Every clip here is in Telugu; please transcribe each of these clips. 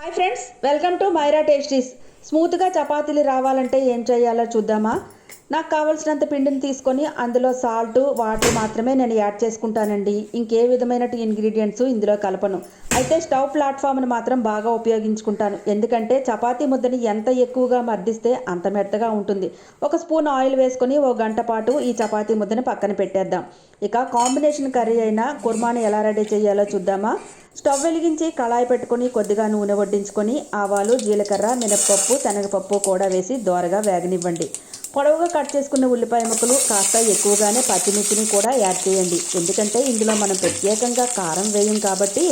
Hi friends welcome to Myra tasties. స్మూత్గా చపాతీలు రావాలంటే ఏం చేయాలో చూద్దామా? నాకు కావాల్సినంత పిండిని తీసుకొని అందులో సాల్ట్ వాటర్ మాత్రమే నేను యాడ్ చేసుకుంటానండి. ఇంకే విధమైన ఇంగ్రీడియంట్స్ ఇందులో కలపను. అయితే స్టవ్ ప్లాట్ఫామ్ని మాత్రం బాగా ఉపయోగించుకుంటాను. ఎందుకంటే చపాతీ ముద్దని ఎంత ఎక్కువగా మర్దిస్తే అంత మెత్తగా ఉంటుంది. ఒక స్పూన్ ఆయిల్ వేసుకొని ఓ గంట పాటు ఈ చపాతీ ముద్దని పక్కన పెట్టేద్దాం. ఇక కాంబినేషన్ కర్రీ అయిన కుర్మాని ఎలా రెడీ చేయాలో చూద్దామా? స్టవ్ వెలిగించి కళాయి పెట్టుకొని కొద్దిగా నూనె వడ్డించుకొని ఆవాలు జీలకర్ర మినప్పప్పు శనగపప్పు కూడా వేసి దోరగా వేగనివ్వండి. పొడవుగా కట్ చేసుకున్న ఉల్లిపాయ ముక్కలు కాస్త ఎక్కువగానే పచ్చిమిర్చిని కూడా యాడ్ చేయండి. ఎందుకంటే ఇందులో మనం ప్రత్యేకంగా కారం వేయం కాబట్టి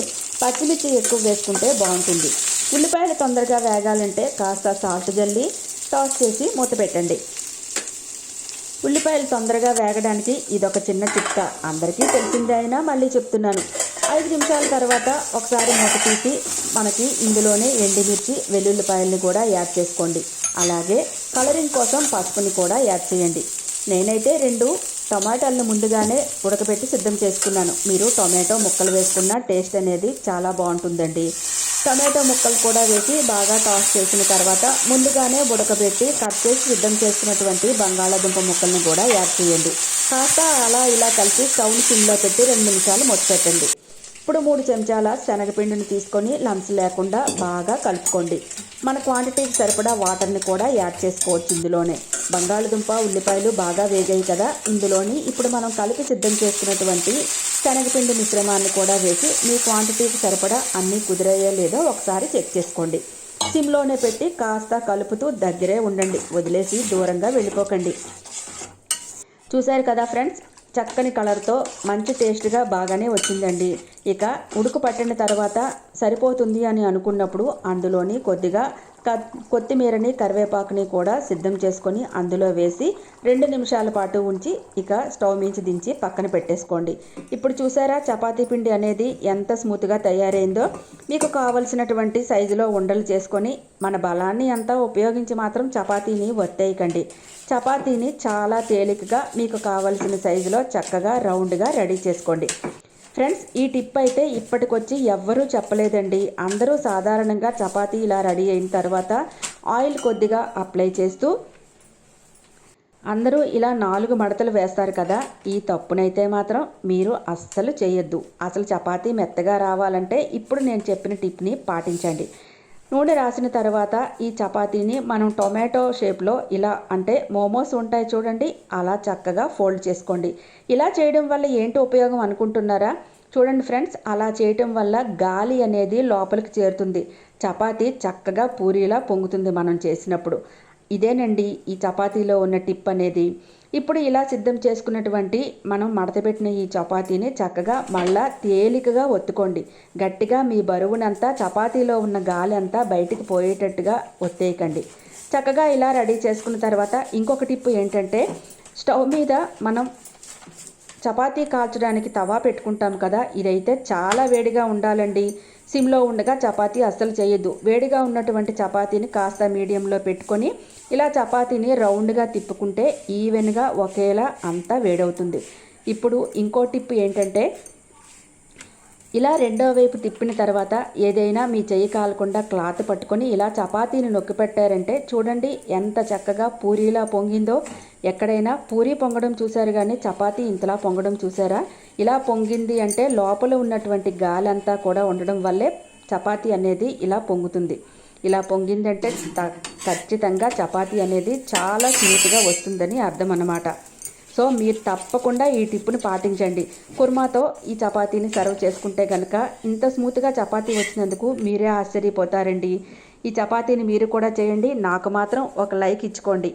పచ్చిమిర్చి ఎక్కువ వేసుకుంటే బాగుంటుంది. ఉల్లిపాయలు తొందరగా వేగాలంటే కాస్త సాల్ట్ జల్లి టాస్ చేసి మూత పెట్టండి. ఉల్లిపాయలు తొందరగా వేగడానికి ఇదొక చిన్న చిట్కా. అందరికీ తెలిసిందే అయినా మళ్ళీ చెప్తున్నాను. ఐదు నిమిషాల తర్వాత ఒకసారి మూత తీసి మనకి ఇందులోనే ఎండుమిర్చి వెల్లుల్లిపాయల్ని కూడా యాడ్ చేసుకోండి. అలాగే కలరింగ్ కోసం పసుపుని కూడా యాడ్ చేయండి. నేనైతే రెండు టమాటాలను ముందుగానే ఉడకబెట్టి సిద్ధం చేసుకున్నాను. మీరు టొమాటో ముక్కలు వేసుకున్న టేస్ట్ అనేది చాలా బాగుంటుందండి. టమాటో ముక్కలు కూడా వేసి బాగా టాస్ చేసిన తర్వాత ముందుగానే ఉడకబెట్టి కట్ చేసి సిద్ధం చేసుకున్నటువంటి బంగాళాదుంప ముక్కలను కూడా యాడ్ చేయండి. కాస్త అలా ఇలా కలిసి స్టవ్ సిమ్లో పెట్టి రెండు నిమిషాలు మూత పెట్టండి. ఇప్పుడు మూడు చెంచాల శనగపిండిని తీసుకొని లంప్స్ లేకుండా బాగా కలుపుకోండి. మన క్వాంటిటీకి సరిపడా వాటర్ని కూడా యాడ్ చేసుకోవచ్చు ఇందులోనే. బంగాళదుంప ఉల్లిపాయలు బాగా వేగాయి కదా. ఇందులోని ఇప్పుడు మనం కలిపి సిద్ధం చేసుకున్నటువంటి శనగపిండి మిశ్రమాన్ని కూడా వేసి మీ క్వాంటిటీకి సరిపడా అన్నీ కుదిరాయో లేదో ఒకసారి చెక్ చేసుకోండి. సిమ్లోనే పెట్టి కాస్త కలుపుతూ దగ్గరే ఉండండి. వదిలేసి దూరంగా వెళ్ళిపోకండి. చూశారు కదా ఫ్రెండ్స్? చక్కని కలర్తో మంచి టేస్ట్గా బాగానే వచ్చిందండి. ఇక ఉడుకు పట్టిన తర్వాత సరిపోతుంది అని అనుకున్నప్పుడు అందులోని కొద్దిగా కొత్తిమీరని కరివేపాకుని కూడా సిద్ధం చేసుకొని అందులో వేసి రెండు నిమిషాల పాటు ఉంచి ఇక స్టవ్ మించి దించి పక్కన పెట్టేసుకోండి. ఇప్పుడు చూసారా చపాతీ పిండి అనేది ఎంత స్మూత్గా తయారైందో? మీకు కావలసినటువంటి సైజులో ఉండలు చేసుకొని మన బలాన్ని అంతా ఉపయోగించి మాత్రం చపాతీని ఒత్తేయకండి చపాతీని చాలా తేలికగా మీకు కావలసిన సైజులో చక్కగా రౌండ్గా రెడీ చేసుకోండి. ఫ్రెండ్స్ ఈ టిప్ అయితే ఇప్పటికొచ్చి ఎవ్వరూ చెప్పలేదండి. అందరూ సాధారణంగా చపాతీ ఇలా రెడీ అయిన తర్వాత ఆయిల్ కొద్దిగా అప్లై చేస్తూ అందరూ ఇలా నాలుగు మడతలు వేస్తారు కదా ఈ తప్పునైతే మాత్రం మీరు అస్సలు చేయొద్దు. అసలు చపాతీ మెత్తగా రావాలంటే ఇప్పుడు నేను చెప్పిన టిప్ని పాటించండి. నూనె రాసిన తర్వాత ఈ చపాతీని మనం టొమాటో షేప్లో ఇలా అంటే మోమోస్ ఉంటాయి చూడండి అలా చక్కగా ఫోల్డ్ చేసుకోండి. ఇలా చేయడం వల్ల ఏంటి ఉపయోగం అనుకుంటున్నారా? చూడండి ఫ్రెండ్స్ అలా చేయటం వల్ల గాలి అనేది లోపలికి చేరుతుంది. చపాతీ చక్కగా పూరీలా పొంగుతుంది మనం చేసినప్పుడు. ఇదేనండి ఈ చపాతీలో ఉన్న టిప్ అనేది. ఇప్పుడు ఇలా సిద్ధం చేసుకున్నటువంటి మనం మడతపెట్టిన ఈ చపాతీని చక్కగా మళ్ళా తేలికగా ఒత్తుకోండి. గట్టిగా మీ బరువునంతా చపాతీలో ఉన్న గాలి అంతా బయటికి పోయేటట్టుగా ఒత్తేయకండి. చక్కగా ఇలా రెడీ చేసుకున్న తర్వాత ఇంకొక టిప్ ఏంటంటే స్టవ్ మీద మనం చపాతీ కాల్చడానికి తవా పెట్టుకుంటాం కదా ఇదైతే చాలా వేడిగా ఉండాలండి. సిమ్లో ఉండగా చపాతీ అస్సలు చేయొద్దు. వేడిగా ఉన్నటువంటి చపాతీని కాస్త మీడియంలో పెట్టుకొని ఇలా చపాతీని రౌండ్గా తిప్పుకుంటే ఈవెన్గా ఒకేలా అంతా వేడవుతుంది. ఇప్పుడు ఇంకో టిప్ ఏంటంటే ఇలా రెండో వైపు తిప్పిన తర్వాత ఏదైనా మీ చెయ్యి కాలకుండా క్లాత్ పట్టుకొని ఇలా చపాతీని నొక్కి పెట్టారంటే చూడండి ఎంత చక్కగా పూరీలా పొంగిందో. ఎక్కడైనా పూరి పొంగడం చూశారు కానీ చపాతీ ఇంతలా పొంగడం చూసారా ఇలా పొంగింది అంటే లోపల ఉన్నటువంటి గాలి అంతా కూడా ఉండడం వల్లే చపాతీ అనేది ఇలా పొంగుతుంది. ఇలా పొంగిందంటే ఖచ్చితంగా చపాతీ అనేది చాలా స్మూత్గా వస్తుందని అర్థం అన్నమాట సో మీరు తప్పకుండా ఈ టిప్పును పాటించండి. కుర్మాతో ఈ చపాతీని సర్వ్ చేసుకుంటే కనుక ఇంత స్మూత్గా చపాతీ వచ్చినందుకు మీరే ఆశ్చర్యపోతారండి. ఈ చపాతీని మీరు కూడా చేయండి. నాకు మాత్రం ఒక లైక్ ఇచ్చుకోండి.